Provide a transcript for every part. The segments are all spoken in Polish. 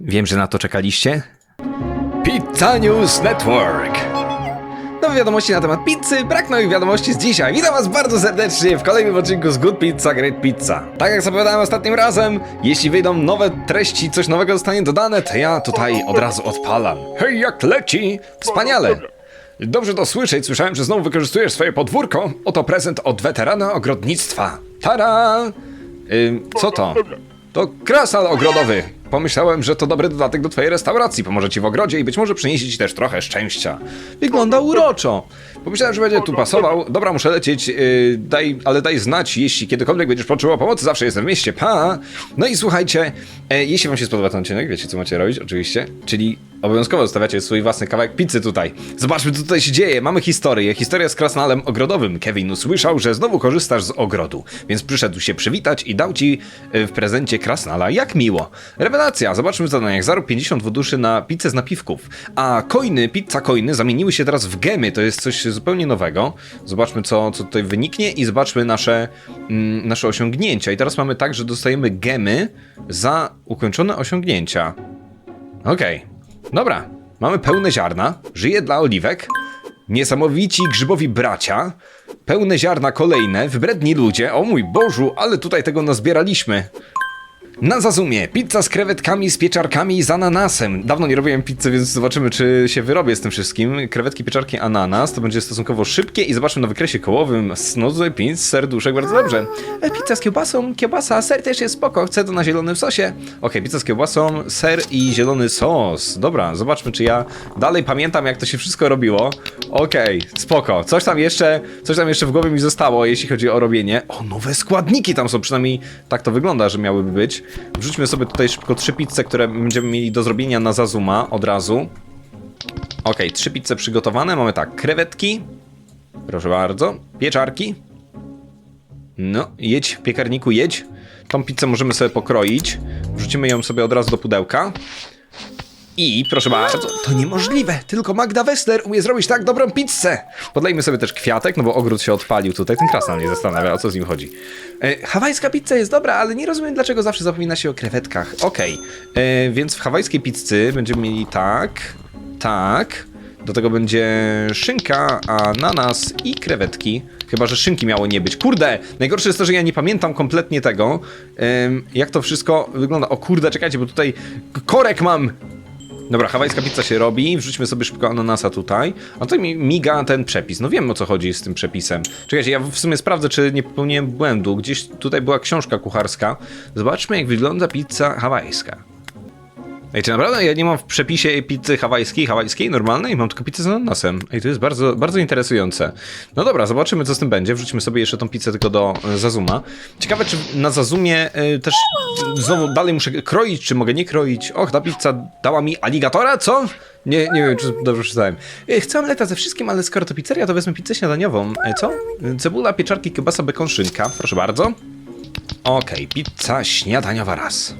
Wiem, że na to czekaliście. Pizza News Network. Nowe wiadomości na temat pizzy, brak nowych wiadomości z dzisiaj. Witam was bardzo serdecznie w kolejnym odcinku z Good Pizza, Great Pizza. Tak jak zapowiadałem ostatnim razem, jeśli wyjdą nowe treści, coś nowego zostanie dodane, to ja tutaj od razu odpalam. Hej, jak leci! Wspaniale! Dobrze to słyszeć, słyszałem, że znowu wykorzystujesz swoje podwórko. Oto prezent od weterana ogrodnictwa. Tada! Ym, co to? To krasal ogrodowy. Pomyślałem, że to dobry dodatek do twojej restauracji. Pomoże ci w ogrodzie i być może przyniesie ci też trochę szczęścia. Wygląda uroczo. Pomyślałem, że będzie tu pasował. Dobra, muszę lecieć. Yy, daj, ale daj znać, jeśli kiedykolwiek będziesz potrzebował pomocy. Zawsze jestem w mieście. Pa! No i słuchajcie, e, jeśli wam się spodoba ten odcinek, wiecie co macie robić, oczywiście. Czyli obowiązkowo zostawiacie swój własny kawałek pizzy tutaj. Zobaczmy, co tutaj się dzieje. Mamy historię. Historia z krasnalem ogrodowym. Kevin usłyszał, że znowu korzystasz z ogrodu, więc przyszedł się przywitać i dał ci e, w prezencie krasnala. Jak miło. Rewelacja. Zobaczmy w zadaniach. Zarób 50 duszy na pizzę z napiwków. A coiny, pizza coiny zamieniły się teraz w gemy. To jest coś zupełnie nowego. Zobaczmy, co, co tutaj wyniknie i zobaczmy nasze, mm, nasze osiągnięcia. I teraz mamy tak, że dostajemy gemy za ukończone osiągnięcia. Okej, dobra. Mamy pełne ziarna, żyje dla oliwek, niesamowici grzybowi bracia, pełne ziarna kolejne, wybredni ludzie, o mój Bożu, ale tutaj tego nazbieraliśmy. Na Zazumie, pizza z krewetkami, z pieczarkami i z ananasem. Dawno nie robiłem pizzy, więc zobaczymy, czy się wyrobię z tym wszystkim. Krewetki, pieczarki, ananas, to będzie stosunkowo szybkie i zobaczmy na wykresie kołowym snozy, pins, serduszek, bardzo dobrze. E, pizza z kiełbasą, kiełbasa, ser też jest spoko, chcę to na zielonym sosie. Okej, pizza z kiełbasą, ser i zielony sos. Dobra, zobaczmy, czy ja dalej pamiętam, jak to się wszystko robiło. Okej, spoko. Coś tam jeszcze, coś tam jeszcze w głowie mi zostało, jeśli chodzi o robienie. O, nowe składniki tam są, przynajmniej tak to wygląda, że miałyby być. Wrzućmy sobie tutaj szybko trzy pizze, które będziemy mieli do zrobienia na Zazuma od razu. Okej, trzy pizze przygotowane. Mamy tak, krewetki. Proszę bardzo. Pieczarki. No, jedź, piekarniku, jedź. Tą pizzę możemy sobie pokroić. Wrzucimy ją sobie od razu do pudełka. I proszę bardzo, to niemożliwe, tylko Magda Wessler umie zrobić tak dobrą pizzę. Podlejmy sobie też kwiatek, no bo ogród się odpalił tutaj, ten krasnal nie zastanawia, o co z nim chodzi. E, hawajska pizza jest dobra, ale nie rozumiem dlaczego zawsze zapomina się o krewetkach. Okej, e, więc w hawajskiej pizzy będziemy mieli tak, tak, do tego będzie szynka, ananas i krewetki. Chyba, że szynki miało nie być. Kurde! Najgorsze jest to, że ja nie pamiętam kompletnie tego, jak to wszystko wygląda. O kurde, czekajcie, bo tutaj korek mam! Dobra, hawajska pizza się robi, wrzućmy sobie szybko ananasa tutaj. A tutaj mi miga ten przepis. No wiem o co chodzi z tym przepisem. Czekajcie, ja w sumie sprawdzę, czy nie popełniłem błędu. Gdzieś tutaj była książka kucharska. Zobaczmy, jak wygląda pizza hawajska. Ej, czy naprawdę ja nie mam w przepisie pizzy hawajskiej, hawajskiej, normalnej? Mam tylko pizzę z ananasem. Ej, to jest bardzo, bardzo interesujące. No dobra, zobaczymy co z tym będzie. Wrzućmy sobie jeszcze tą pizzę tylko do e, Zazuma. Ciekawe, czy na Zazumie e, też znowu dalej muszę kroić, czy mogę nie kroić. Och, ta pizza dała mi aligatora, co? Nie, nie wiem, czy dobrze przeczytałem. E, Chcę omleta ze wszystkim, ale skoro to pizzeria, to wezmę pizzę śniadaniową. Co? Cebula, pieczarki, kiełbasa, bekon, szynka. Proszę bardzo. Okej, pizza śniadaniowa raz.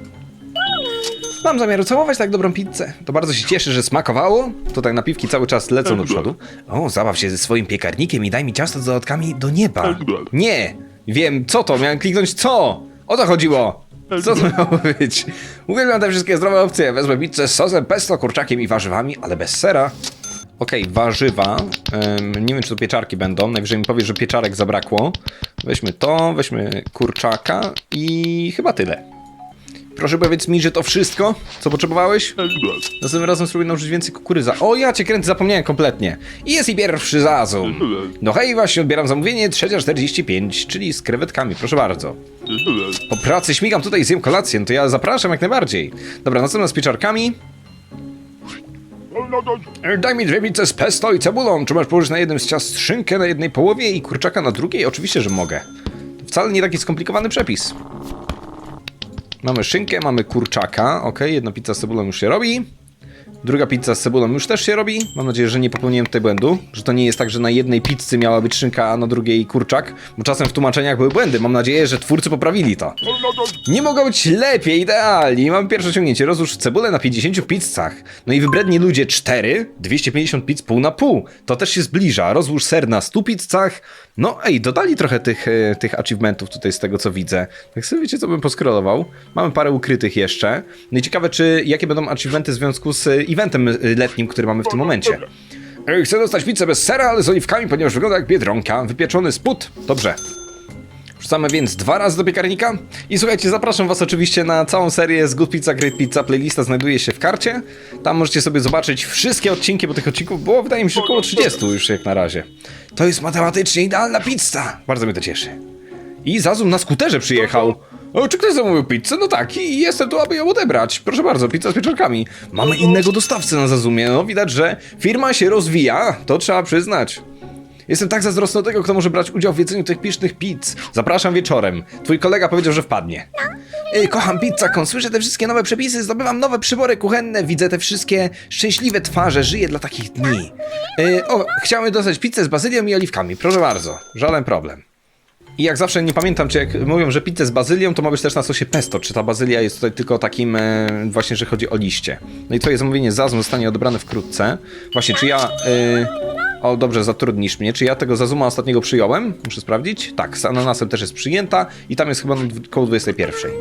Mam zamiar całować tak dobrą pizzę. To bardzo się cieszę, że smakowało. Tutaj napiwki cały czas lecą do przodu. O, zabaw się ze swoim piekarnikiem i daj mi ciasto z dodatkami do nieba. Nie! Wiem, co to? Miałem kliknąć co? O to chodziło! Co to miało być? Uwielbiam te wszystkie zdrowe opcje. Wezmę pizzę z sosem, pesto, kurczakiem i warzywami, ale bez sera. Okej, warzywa. Ym, nie wiem, czy to pieczarki będą. Najwyżej mi powiesz, że pieczarek zabrakło. Weźmy to, weźmy kurczaka i chyba tyle. Proszę powiedz mi, że to wszystko, co potrzebowałeś? Następnym razem spróbuj nauczyć więcej kukurydza. O, ja cię kręcę, zapomniałem kompletnie. I jest i pierwszy zazum. No hej, właśnie odbieram zamówienie, trzecia 45, czyli z krewetkami, proszę bardzo. Po pracy śmigam tutaj i zjem kolację, no to ja zapraszam jak najbardziej. Dobra, następna z pieczarkami. Daj mi dwie pizze z pesto i cebulą. Czy masz położyć na jednym z ciast szynkę na jednej połowie i kurczaka na drugiej? Oczywiście, że mogę. To wcale nie taki skomplikowany przepis. Mamy szynkę, mamy kurczaka. Ok, jedna pizza z cebulą już się robi. Druga pizza z cebulą już też się robi. Mam nadzieję, że nie popełniłem tutaj błędu. Że to nie jest tak, że na jednej pizzy miała być szynka, a na drugiej kurczak. Bo czasem w tłumaczeniach były błędy. Mam nadzieję, że twórcy poprawili to. Nie mogło być lepiej, idealnie. Mam pierwsze osiągnięcie. Rozłóż cebulę na 50 pizzach. No i wybredni ludzie 4, 250 pizz pół na pół. To też się zbliża. Rozłóż ser na 100 pizzach. No ej, dodali trochę tych, e, tych achievementów tutaj z tego co widzę. Tak sobie wiecie co bym poskrolował. Mamy parę ukrytych jeszcze. No i ciekawe czy jakie będą achievementy w związku z e, eventem e, letnim, który mamy w tym momencie. Chcę dostać pizzę bez sera, ale z oliwkami, ponieważ wygląda jak biedronka. Wypieczony spód. Dobrze. Wrzucamy więc dwa razy do piekarnika. I słuchajcie, zapraszam was oczywiście na całą serię z Good Pizza, Great Pizza. Playlista znajduje się w karcie. Tam możecie sobie zobaczyć wszystkie odcinki, bo tych odcinków było wydaje mi się około 30 już jak na razie. To jest matematycznie idealna pizza. Bardzo mnie to cieszy. I Zazum na skuterze przyjechał. O, czy ktoś zamówił pizzę? No tak, i jestem tu, aby ją odebrać. Proszę bardzo, pizza z pieczarkami. Mamy innego dostawcę na Zazumie. No widać, że firma się rozwija, to trzeba przyznać. Jestem tak zazdrosny o tego, kto może brać udział w jedzeniu tych pysznych pizz. Zapraszam wieczorem. Twój kolega powiedział, że wpadnie. Ej, kocham pizza, słyszę te wszystkie nowe przepisy, zdobywam nowe przybory kuchenne, widzę te wszystkie szczęśliwe twarze, żyję dla takich dni. Ej, o, chciałem dostać pizzę z bazylią i oliwkami, proszę bardzo, żaden problem. I jak zawsze nie pamiętam, czy jak mówią, że pizzę z bazylią, to ma być też na sosie pesto. Czy ta bazylia jest tutaj tylko takim, e, właśnie, że chodzi o liście. No i twoje zamówienie z Zazum zostanie odebrane wkrótce. Właśnie, czy ja... E, o, dobrze, zatrudnisz mnie. Czy ja tego Zazuma ostatniego przyjąłem? Muszę sprawdzić. Tak, z ananasem też jest przyjęta i tam jest chyba koło 21.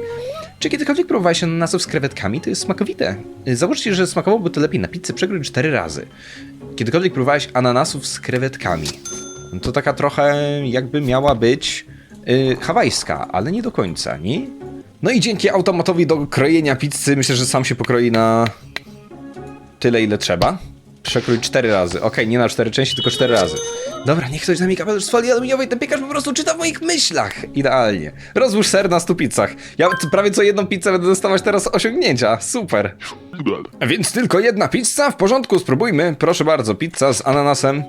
Czy kiedykolwiek próbowałeś ananasów z krewetkami? To jest smakowite. Założcie, że smakowałoby to lepiej na pizzę przegrój 4 razy. Kiedykolwiek próbowałeś ananasów z krewetkami? To taka trochę jakby miała być yy, hawajska, ale nie do końca, nie? No i dzięki automatowi do krojenia pizzy myślę, że sam się pokroi na tyle, ile trzeba. Przekrój cztery razy. Okej, nie na cztery części, tylko cztery razy. Dobra, niech ktoś da mi kapelusz z folii aluminiowej, ten piekarz po prostu czyta w moich myślach. Idealnie. Rozłóż ser na stu pizzach. Ja prawie co jedną pizzę będę dostawać teraz osiągnięcia. Super. Więc tylko jedna pizza? W porządku, spróbujmy. Proszę bardzo, pizza z ananasem.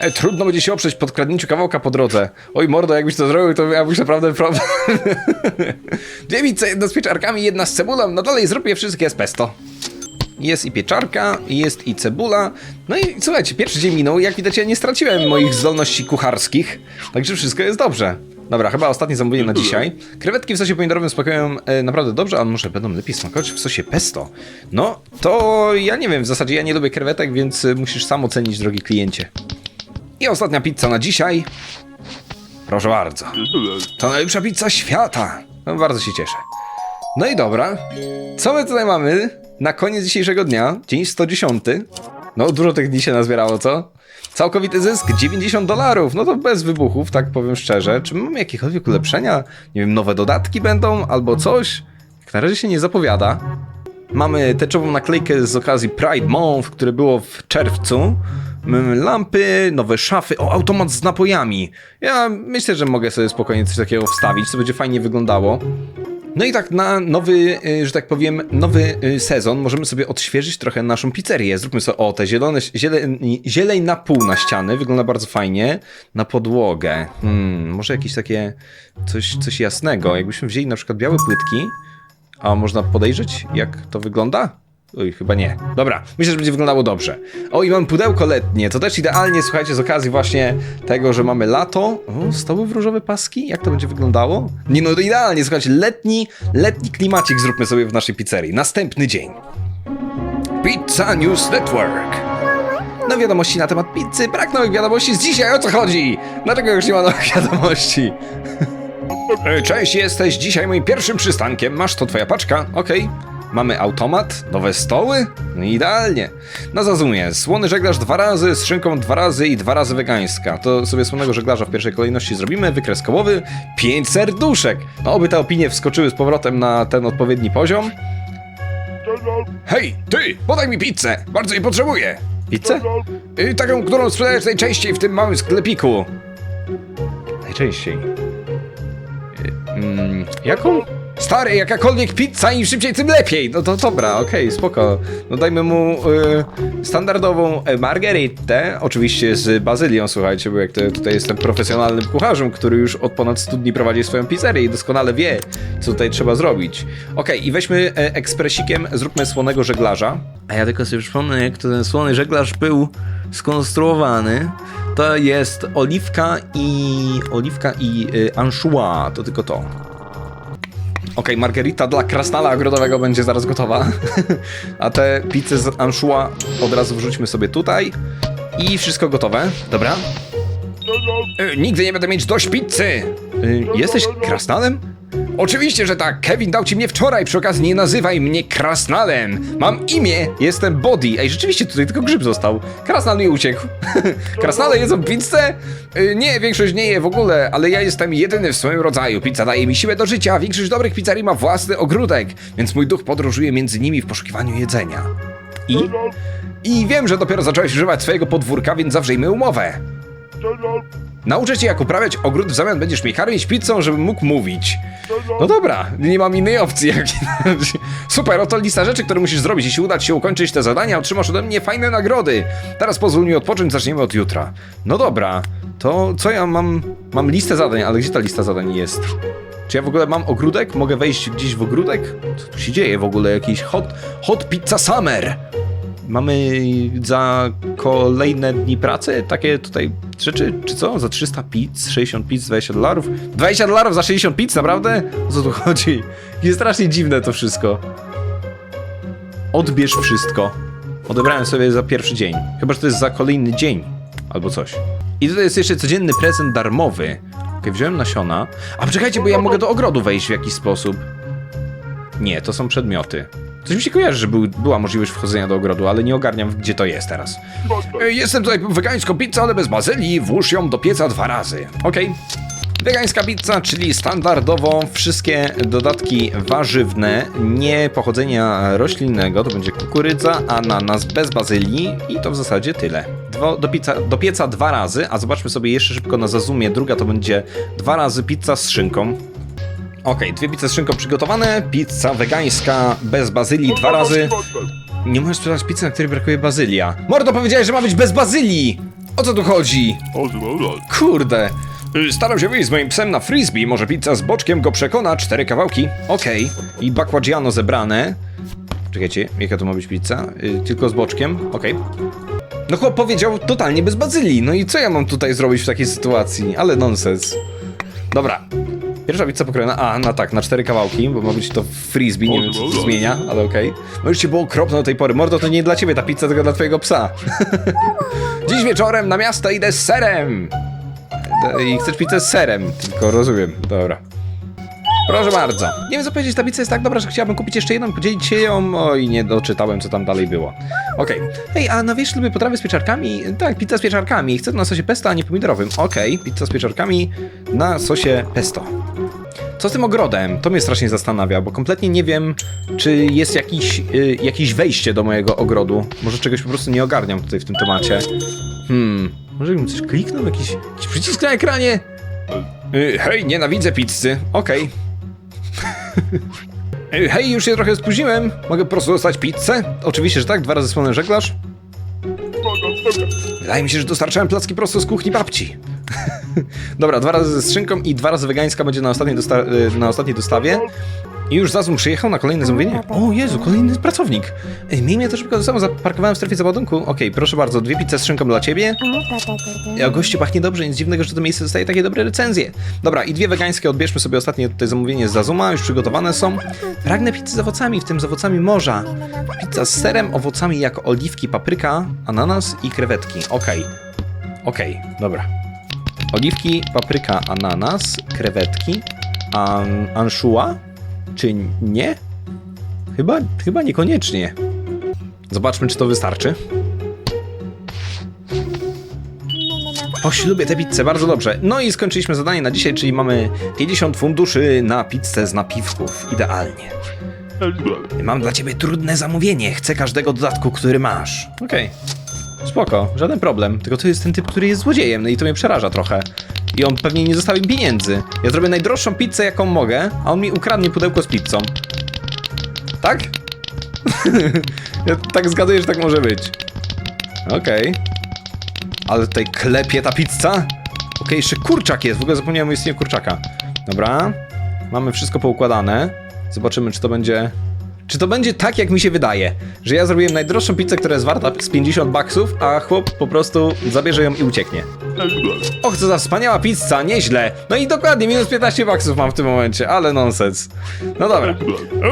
E, trudno będzie się oprzeć pod kradnięciu kawałka po drodze. Oj mordo, jakbyś to zrobił, to miałbyś naprawdę problem. Dwie pizze, jedna z pieczarkami, jedna z cebulą. No dalej zrób je wszystkie z pesto. Jest i pieczarka, jest i cebula. No i słuchajcie, pierwszy dzień minął. Jak widać, ja nie straciłem moich zdolności kucharskich. Także wszystko jest dobrze. Dobra, chyba ostatnie zamówienie na dzisiaj. Krewetki w sosie pomidorowym smakują e, naprawdę dobrze, ale może będą lepiej smakować w sosie pesto. No, to ja nie wiem, w zasadzie ja nie lubię krewetek, więc musisz sam ocenić, drogi kliencie. I ostatnia pizza na dzisiaj. Proszę bardzo. To najlepsza pizza świata. No, bardzo się cieszę. No i dobra. Co my tutaj mamy na koniec dzisiejszego dnia? Dzień 110. No, dużo tych dni się nazbierało, co? Całkowity zysk 90 dolarów. No to bez wybuchów, tak powiem szczerze. Czy my mamy jakiekolwiek ulepszenia? Nie wiem, nowe dodatki będą albo coś? Jak na razie się nie zapowiada. Mamy teczową naklejkę z okazji Pride Month, które było w czerwcu. Mamy lampy, nowe szafy, o, automat z napojami. Ja myślę, że mogę sobie spokojnie coś takiego wstawić, co będzie fajnie wyglądało. No i tak na nowy, y, że tak powiem, nowy y, sezon możemy sobie odświeżyć trochę naszą pizzerię. Zróbmy sobie, o, te zielone, zieleń, zieleń na pół na ściany, wygląda bardzo fajnie. Na podłogę, hmm, może jakieś takie, coś, coś jasnego. Jakbyśmy wzięli na przykład białe płytki, a można podejrzeć, jak to wygląda? Oj, chyba nie. Dobra, myślę, że będzie wyglądało dobrze. O, i mam pudełko letnie, to też idealnie, słuchajcie, z okazji właśnie tego, że mamy lato. O, stoły w różowe paski? Jak to będzie wyglądało? Nie no, to idealnie, słuchajcie, letni, letni klimacik zróbmy sobie w naszej pizzerii. Następny dzień. Pizza News Network. No wiadomości na temat pizzy, brak nowych wiadomości z dzisiaj, o co chodzi? Dlaczego już nie ma nowych wiadomości? E, Cześć, jesteś dzisiaj moim pierwszym przystankiem. Masz to twoja paczka? Okej. Mamy automat, nowe stoły? No idealnie. Na zazumie, słony żeglarz dwa razy, z szynką dwa razy i dwa razy wegańska. To sobie słonego żeglarza w pierwszej kolejności zrobimy. Wykres kołowy, pięć serduszek. No, oby te opinie wskoczyły z powrotem na ten odpowiedni poziom. Hej, ty, podaj mi pizzę, bardzo jej potrzebuję. Pizzę? Y, taką, którą sprzedajesz najczęściej w tym małym sklepiku. Najczęściej. Y, mm, jaką? Stary, jakakolwiek pizza, im szybciej, tym lepiej. No to dobra, okej, spoko. No dajmy mu y, standardową e, margaritę, oczywiście z bazylią, słuchajcie, bo jak to, tutaj jestem profesjonalnym kucharzem, który już od ponad 100 dni prowadzi swoją pizzerię i doskonale wie, co tutaj trzeba zrobić. Okej, i weźmy e, ekspresikiem, zróbmy słonego żeglarza. A ja tylko sobie przypomnę, jak ten słony żeglarz był skonstruowany. To jest oliwka i oliwka i y, anchois, to tylko to. Okej, margarita dla krasnala ogrodowego będzie zaraz gotowa. A te pizze z anchois od razu wrzućmy sobie tutaj. I wszystko gotowe. Dobra. Y, nigdy nie będę mieć dość pizzy! Y, jesteś krasnalem? Oczywiście, że tak. Kevin dał ci mnie wczoraj. Przy okazji nie nazywaj mnie krasnalem. Mam imię, jestem Body. Ej, rzeczywiście tutaj tylko grzyb został. Krasnal mi uciekł. Krasnale jedzą pizzę? Y, nie, większość nie je w ogóle, ale ja jestem jedyny w swoim rodzaju. Pizza daje mi siłę do życia. Większość dobrych pizzerii ma własny ogródek, więc mój duch podróżuje między nimi w poszukiwaniu jedzenia. I? I wiem, że dopiero zacząłeś używać swojego podwórka, więc zawrzyjmy umowę. Nauczę cię jak uprawiać ogród, w zamian będziesz mi karmić pizzą, żebym mógł mówić. No dobra, nie mam innej opcji. Jak... Super, oto lista rzeczy, które musisz zrobić. Jeśli uda ci się ukończyć te zadania, otrzymasz ode mnie fajne nagrody. Teraz pozwól mi odpocząć, zaczniemy od jutra. No dobra, to co ja mam? Mam listę zadań, ale gdzie ta lista zadań jest? Czy ja w ogóle mam ogródek? Mogę wejść gdzieś w ogródek? Co tu się dzieje w ogóle? Jakiś hot, hot pizza summer! Mamy za kolejne dni pracy takie tutaj rzeczy, czy co? Za 300 pizz, 60 pizz, 20 dolarów? 20 dolarów za 60 pizz, naprawdę? O co tu chodzi? Jest strasznie dziwne to wszystko. Odbierz wszystko. Odebrałem sobie za pierwszy dzień. Chyba, że to jest za kolejny dzień. Albo coś. I tutaj jest jeszcze codzienny prezent darmowy. Okej, wziąłem nasiona. A poczekajcie, bo ja mogę do ogrodu wejść w jakiś sposób. Nie, to są przedmioty. Coś mi się kojarzy, że był, była możliwość wchodzenia do ogrodu, ale nie ogarniam, gdzie to jest teraz. Jestem tutaj wegańską pizzę, ale bez bazylii. Włóż ją do pieca dwa razy. Okej. Wegańska pizza, czyli standardowo wszystkie dodatki warzywne, nie pochodzenia roślinnego, to będzie kukurydza, ananas bez bazylii i to w zasadzie tyle. Dwo, do, pizza, do pieca dwa razy, a zobaczmy sobie jeszcze szybko na Zazumie, druga to będzie dwa razy pizza z szynką. Okej, dwie pizze z szynką przygotowane, pizza wegańska bez bazylii dwa razy. Nie możesz sprzedać pizzy, na której brakuje bazylia. Mordo, powiedziałeś, że ma być bez bazylii! O co tu chodzi? Kurde. Staram się wyjść z moim psem na frisbee. Może pizza z boczkiem go przekona. Cztery kawałki. Okej. I bakładziano zebrane. Czekajcie, jaka to ma być pizza? Y, tylko z boczkiem. Okej. No chłop powiedział totalnie bez bazylii. No i co ja mam tutaj zrobić w takiej sytuacji? Ale nonsens. Dobra. Pierwsza pizza pokrojona, a no tak, na cztery kawałki, bo ma być to frisbee, nie wiem co to zmienia, ale okej. No już ci było okropne do tej pory. Mordo, to nie dla ciebie ta pizza, tylko dla twojego psa. Dziś wieczorem na miasto idę z serem. I chcesz pizzę z serem, tylko rozumiem. Dobra. Proszę bardzo. Nie wiem co powiedzieć, ta pizza jest tak dobra, że chciałbym kupić jeszcze jedną, podzielić się ją. Oj, nie doczytałem, co tam dalej było. Okej. Hej, a na wierzch lubię potrawy z pieczarkami? Tak, pizza z pieczarkami. Chcę to na sosie pesto, a nie pomidorowym. Okej, pizza z pieczarkami na sosie pesto. Co z tym ogrodem? To mnie strasznie zastanawia, bo kompletnie nie wiem, czy jest jakiś, y, jakieś wejście do mojego ogrodu. Może czegoś po prostu nie ogarniam tutaj w tym temacie. Hmm, może bym coś kliknął? Jakiś, jakiś przycisk na ekranie? Y, hej, nienawidzę pizzy. Okej. Hej, już się trochę spóźniłem. Mogę po prostu dostać pizzę? Oczywiście, że tak. Dwa razy słony żeglarz. Wydaje mi się, że dostarczałem placki prosto z kuchni babci. Dobra, dwa razy ze skrzynką i dwa razy wegańska będzie na ostatniej, dosta y, na ostatniej dostawie. I już Zazum przyjechał na kolejne zamówienie. O Jezu, kolejny pracownik. Ej, miejmy to szybko ze sobą, zaparkowałem w strefie załadunku. Okej, proszę bardzo, dwie pizze z szynką dla ciebie. A gościu pachnie dobrze, nic dziwnego, że to miejsce dostaje takie dobre recenzje. Dobra, i dwie wegańskie, odbierzmy sobie ostatnie tutaj zamówienie z Zazuma, już przygotowane są. Pragnę pizzy z owocami, w tym z owocami morza. Pizza z serem, owocami jak oliwki, papryka, ananas i krewetki. Okej. Okej, dobra. Oliwki, papryka, ananas, krewetki, an? Czy nie? Chyba, chyba niekoniecznie. Zobaczmy, czy to wystarczy. Oś, lubię tę pizzę, bardzo dobrze. No i skończyliśmy zadanie na dzisiaj, czyli mamy 50 funduszy na pizzę z napiwków. Idealnie. Mam dla ciebie trudne zamówienie. Chcę każdego dodatku, który masz. Okej. Spoko, żaden problem. Tylko to jest ten typ, który jest złodziejem, no i to mnie przeraża trochę. I on pewnie nie zostawi mi pieniędzy. Ja zrobię najdroższą pizzę, jaką mogę, a on mi ukradnie pudełko z pizzą. Tak? ja tak zgaduję, że tak może być. Okej. Ale tutaj klepie ta pizza. Okej, jeszcze kurczak jest. W ogóle zapomniałem o istnieniu kurczaka. Dobra. Mamy wszystko poukładane. Zobaczymy, czy to będzie... Czy to będzie tak, jak mi się wydaje? Że ja zrobiłem najdroższą pizzę, która jest warta z 50 baksów, a chłop po prostu zabierze ją i ucieknie. Och, co za wspaniała pizza, nieźle. No i dokładnie, minus 15 baksów mam w tym momencie, ale nonsens. No dobra.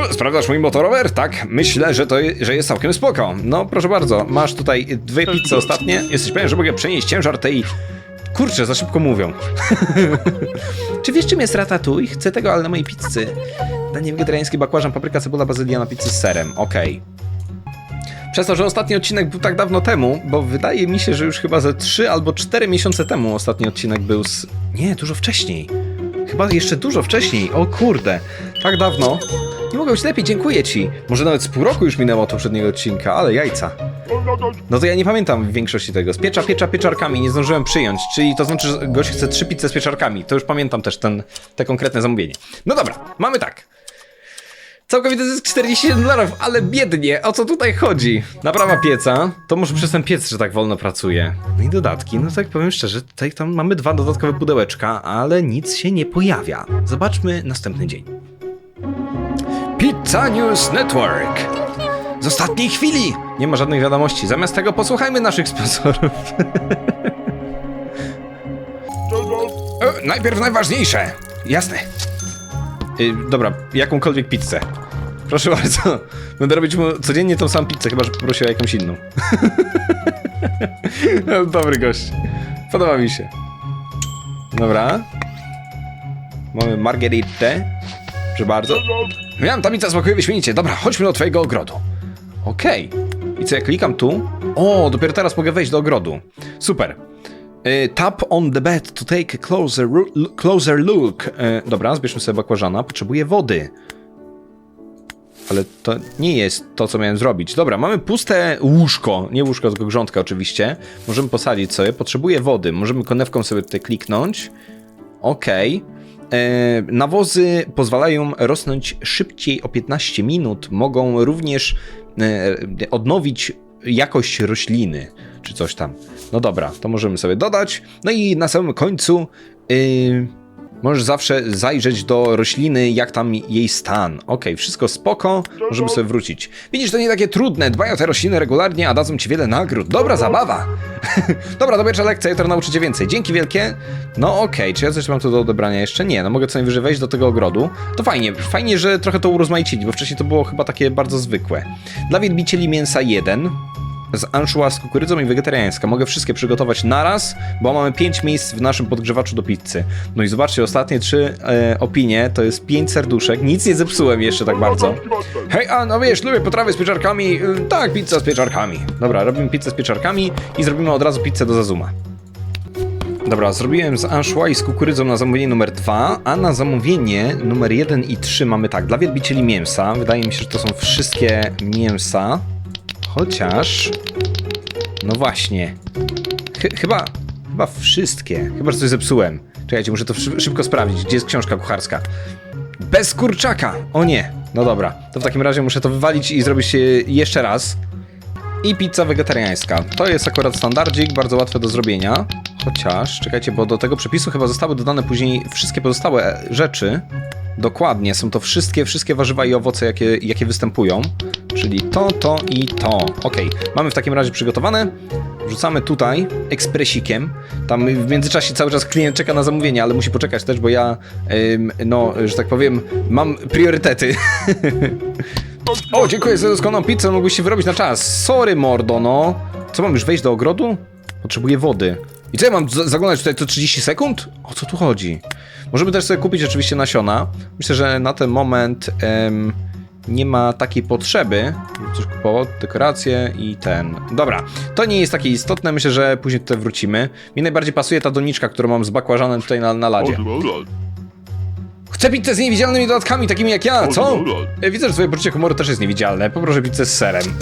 O, sprawdzasz mój motorower? Tak, myślę, że to że jest całkiem spoko. No, proszę bardzo, masz tutaj dwie pizze ostatnie. Jesteś pewien, że mogę przenieść ciężar tej Kurczę, za szybko mówią. Czy wiesz, czym jest ratatouille? Chcę tego, ale na mojej pizzy. Danie wegetariańskie, bakłażan, papryka, cebula, bazylia na pizzy z serem. Okej. Przez to, że ostatni odcinek był tak dawno temu, bo wydaje mi się, że już chyba ze 3 albo 4 miesiące temu ostatni odcinek był z... Nie, dużo wcześniej. Chyba jeszcze dużo wcześniej. O kurde, tak dawno. Nie mogę być lepiej, dziękuję ci. Może nawet z pół roku już minęło od poprzedniego odcinka, ale jajca. No to ja nie pamiętam większości tego. Z piecza, piecza, pieczarkami nie zdążyłem przyjąć, czyli to znaczy, że gość chce trzy pizze z pieczarkami. To już pamiętam też ten, te konkretne zamówienie. No dobra, mamy tak. Całkowity zysk 47 dolarów, ale biednie, o co tutaj chodzi? Naprawa pieca, to może przez ten piec, że tak wolno pracuje. No i dodatki, no tak powiem szczerze, tutaj tam mamy dwa dodatkowe pudełeczka, ale nic się nie pojawia. Zobaczmy następny dzień. Pizza News Network. Z ostatniej chwili! Nie ma żadnych wiadomości. Zamiast tego posłuchajmy naszych sponsorów. E, najpierw najważniejsze. Jasne. Y, dobra, jakąkolwiek pizzę. Proszę bardzo. Będę robić mu codziennie tą samą pizzę, chyba że poprosił o jakąś inną. Dobry gość. Podoba mi się. Dobra. Mamy margheritę. Proszę bardzo. Miałem ta pizza smakuje wyśmienicie. Dobra, chodźmy do twojego ogrodu. Okej. I co, ja klikam tu? O, dopiero teraz mogę wejść do ogrodu. Super. Y, Tap on the bed to take a closer, closer look. Y, Dobra, zbierzmy sobie bakłażana. Potrzebuję wody. Ale to nie jest to, co miałem zrobić. Dobra, mamy puste łóżko. Nie łóżko, tylko grządka oczywiście. Możemy posadzić sobie. Potrzebuję wody. Możemy konewką sobie tutaj kliknąć. Okej. E, Nawozy pozwalają rosnąć szybciej o 15 minut. Mogą również e, odnowić jakość rośliny, czy coś tam. No dobra, to możemy sobie dodać. No i na samym końcu yy, możesz zawsze zajrzeć do rośliny, jak tam jej stan. Okej, wszystko spoko, możemy sobie wrócić. Widzisz, to nie takie trudne, dbaj o te rośliny regularnie, a dadzą ci wiele nagród. Dobra zabawa! Dobra, to pierwsza lekcja, jutro nauczę cię więcej. Dzięki wielkie. No okej, czy ja coś mam tu do odebrania jeszcze? Nie, no mogę co najwyżej wejść do tego ogrodu. To fajnie, fajnie, że trochę to urozmaicili, bo wcześniej to było chyba takie bardzo zwykłe. Dla wielbicieli mięsa 1, z anchois z kukurydzą i wegetariańska. Mogę wszystkie przygotować naraz, bo mamy 5 miejsc w naszym podgrzewaczu do pizzy. No i zobaczcie, ostatnie trzy e, opinie to jest 5 serduszek. Nic nie zepsułem jeszcze tak bardzo. Hej, a no wiesz, lubię potrawy z pieczarkami. Y, Tak, pizza z pieczarkami. Dobra, robimy pizzę z pieczarkami i zrobimy od razu pizzę do Zazuma. Dobra, zrobiłem z anchois z kukurydzą na zamówienie numer 2, a na zamówienie numer 1 i 3 mamy tak, dla wielbicieli mięsa. Wydaje mi się, że to są wszystkie mięsa. Chociaż... No właśnie. Ch- chyba... Chyba wszystkie. Chyba, że coś zepsułem. Czekajcie, muszę to szy- szybko sprawdzić. Gdzie jest książka kucharska? Bez kurczaka! O nie! No dobra. To w takim razie muszę to wywalić i zrobić jeszcze raz. I pizza wegetariańska. To jest akurat standardzik, bardzo łatwe do zrobienia. Chociaż, czekajcie, bo do tego przepisu chyba zostały dodane później wszystkie pozostałe e, rzeczy. Dokładnie, są to wszystkie, wszystkie warzywa i owoce, jakie, jakie występują. Czyli to, to i to. Ok, mamy w takim razie przygotowane. Wrzucamy tutaj ekspresikiem. Tam w międzyczasie cały czas klient czeka na zamówienie, ale musi poczekać też, bo ja, ym, no, że tak powiem, mam priorytety. O, dziękuję za doskonałą pizzę, mógłbyś się wyrobić na czas. Sorry, mordo, no. Co, mam już wejść do ogrodu? Potrzebuję wody. I co, ja mam zaglądać tutaj co 30 sekund? O co tu chodzi? Możemy też sobie kupić oczywiście nasiona. Myślę, że na ten moment em, nie ma takiej potrzeby. Coś kupował, dekoracje i ten. Dobra, to nie jest takie istotne, myślę, że później tutaj wrócimy. Mi najbardziej pasuje ta doniczka, którą mam z bakłażanem tutaj na, na ladzie. Chcę pizzę z niewidzialnymi dodatkami, takimi jak ja, co? Ja widzę, że twoje poczucie humoru też jest niewidzialne. Poproszę pizzę z serem.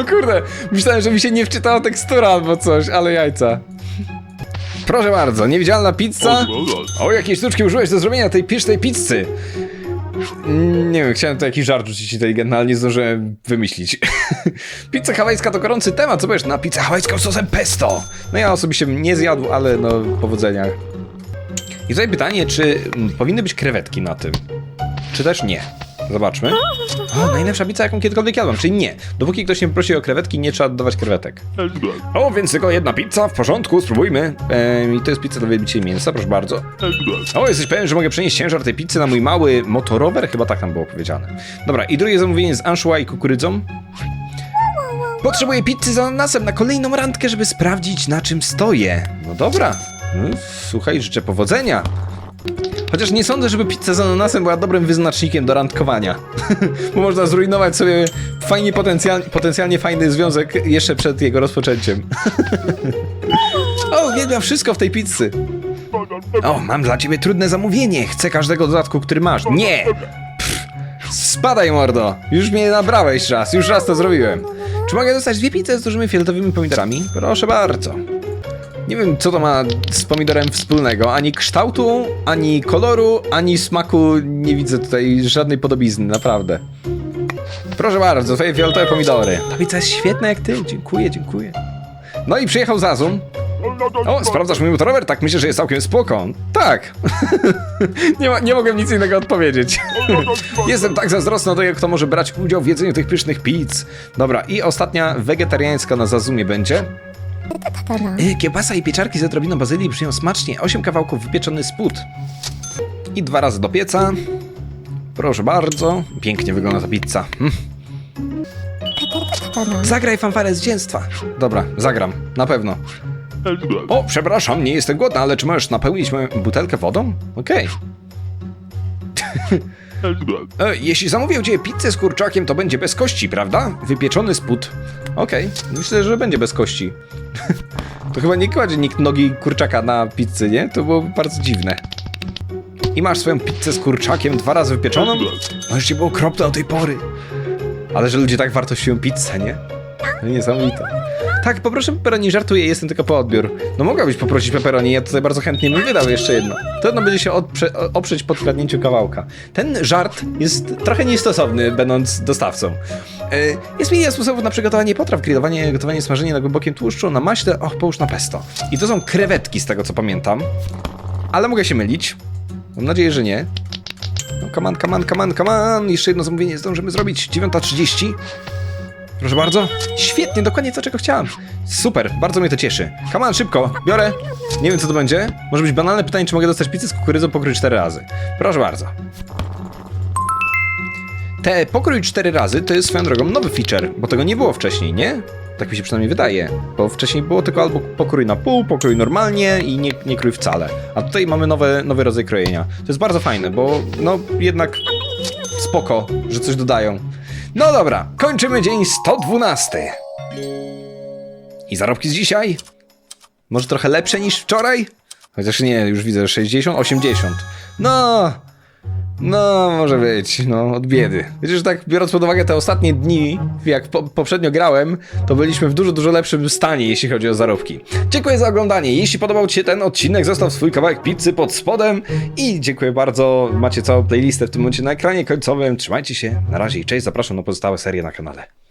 o kurde, myślałem, że mi się nie wczytała tekstura albo coś, ale jajca. Proszę bardzo, niewidzialna pizza. O, jakiej sztuczki użyłeś do zrobienia tej pysznej pizzy? Mm, Nie wiem, chciałem tu jakiś żart rzucić inteligentny, ale nie zdążyłem wymyślić. Pizza hawajska to gorący temat, co powiesz na pizzę hawajską sosem pesto? No ja osobiście nie zjadł, ale no powodzenia. I tutaj pytanie, czy mm, powinny być krewetki na tym? Czy też nie? Zobaczmy. O, najlepsza pizza, jaką kiedykolwiek jadłem, czyli nie. Dopóki ktoś nie prosi o krewetki, nie trzeba dodawać krewetek. O, więc tylko jedna pizza, w porządku, spróbujmy. Ehm, I to jest pizza do wielbicieli mięsa, proszę bardzo. O, jesteś pewien, że mogę przenieść ciężar tej pizzy na mój mały motorower? Chyba tak tam było powiedziane. Dobra, i drugie zamówienie z anchois i kukurydzą. Potrzebuję pizzy z ananasem na kolejną randkę, żeby sprawdzić na czym stoję. No dobra. No, słuchaj, życzę powodzenia. Chociaż nie sądzę, żeby pizza z ananasem była dobrym wyznacznikiem do randkowania. Bo można zrujnować sobie fajnie potencjal, potencjalnie fajny związek jeszcze przed jego rozpoczęciem. o, uwielbiam wszystko w tej pizzy. O, mam dla ciebie trudne zamówienie. Chcę każdego dodatku, który masz. Nie! Spadaj, mordo. Już mnie nabrałeś raz. Już raz to zrobiłem. Czy mogę dostać dwie pizze z dużymi fioletowymi pomidorami? Proszę bardzo. Nie wiem, co to ma z pomidorem wspólnego. Ani kształtu, ani koloru, ani smaku nie widzę tutaj żadnej podobizny, naprawdę. Proszę bardzo, twoje fioletowe pomidory. Ta pizza jest świetna jak ty. Dziękuję, dziękuję. No i przyjechał Zazum. O, sprawdzasz mój motorower? Tak, myślę, że jest całkiem spoko. Tak. nie, ma, nie mogę nic innego odpowiedzieć. Jestem tak zazdrosny o tego, kto może brać udział w jedzeniu tych pysznych pizz. Dobra, i ostatnia wegetariańska na Zazumie będzie. Y, Kiełbasa i pieczarki z odrobiną bazylii brzmią smacznie. 8 kawałków wypieczony spód. I dwa razy do pieca. Proszę bardzo. Pięknie wygląda ta pizza. Hm. Zagraj fanfarę zwycięstwa. Dobra, zagram. Na pewno. O, przepraszam, nie jestem głodna, ale czy możesz napełnić moją butelkę wodą? Okej. E, Jeśli zamówię u ciebie pizzę z kurczakiem, to będzie bez kości, prawda? Wypieczony spód. Okej, myślę, że będzie bez kości. to chyba nie kładzie nikt nogi kurczaka na pizzy, nie? To było bardzo dziwne. I masz swoją pizzę z kurczakiem dwa razy wypieczoną? No życie było okropne do tej pory. Ale że ludzie tak wartościują pizzę, nie? Niesamowite. Tak, poproszę pepperoni, żartuję, jestem tylko po odbiór. No mogłabyś poprosić pepperoni, ja tutaj bardzo chętnie bym wydał jeszcze jedno. Trudno będzie się odprze- oprzeć podkradnięciu kawałka. Ten żart jest trochę niestosowny, będąc dostawcą. E, Jest milion sposobów na przygotowanie potraw, grillowanie, gotowanie, smażenie na głębokim tłuszczu, na maśle, och, połóż na pesto. I to są krewetki z tego, co pamiętam. Ale mogę się mylić. Mam nadzieję, że nie. No, come on, come on, come on, come on. Jeszcze jedno zamówienie zdążymy zrobić. 9.30. Proszę bardzo. Świetnie, dokładnie to, czego chciałem. Super, bardzo mnie to cieszy. Come on, szybko, biorę. Nie wiem, co to będzie. Może być banalne pytanie, czy mogę dostać pizzę z kukurydzą pokrój 4 razy. Proszę bardzo. Te pokrój 4 razy to jest swoją drogą nowy feature, bo tego nie było wcześniej, nie? Tak mi się przynajmniej wydaje. Bo wcześniej było tylko albo pokrój na pół, pokrój normalnie i nie, nie krój wcale. A tutaj mamy nowe, nowy rodzaj krojenia. To jest bardzo fajne, bo no jednak spoko, że coś dodają. No dobra, kończymy dzień 112. I zarobki z dzisiaj? Może trochę lepsze niż wczoraj? Chociaż nie, już widzę 60, 80. No, no może być, no od biedy. Wiecie, że tak biorąc pod uwagę te ostatnie dni, jak po, poprzednio grałem, to byliśmy w dużo, dużo lepszym stanie, jeśli chodzi o zarobki. Dziękuję za oglądanie. Jeśli podobał Ci się ten odcinek, zostaw swój kawałek pizzy pod spodem i dziękuję bardzo. Macie całą playlistę w tym momencie na ekranie końcowym. Trzymajcie się, na razie i cześć. Zapraszam na pozostałe serie na kanale.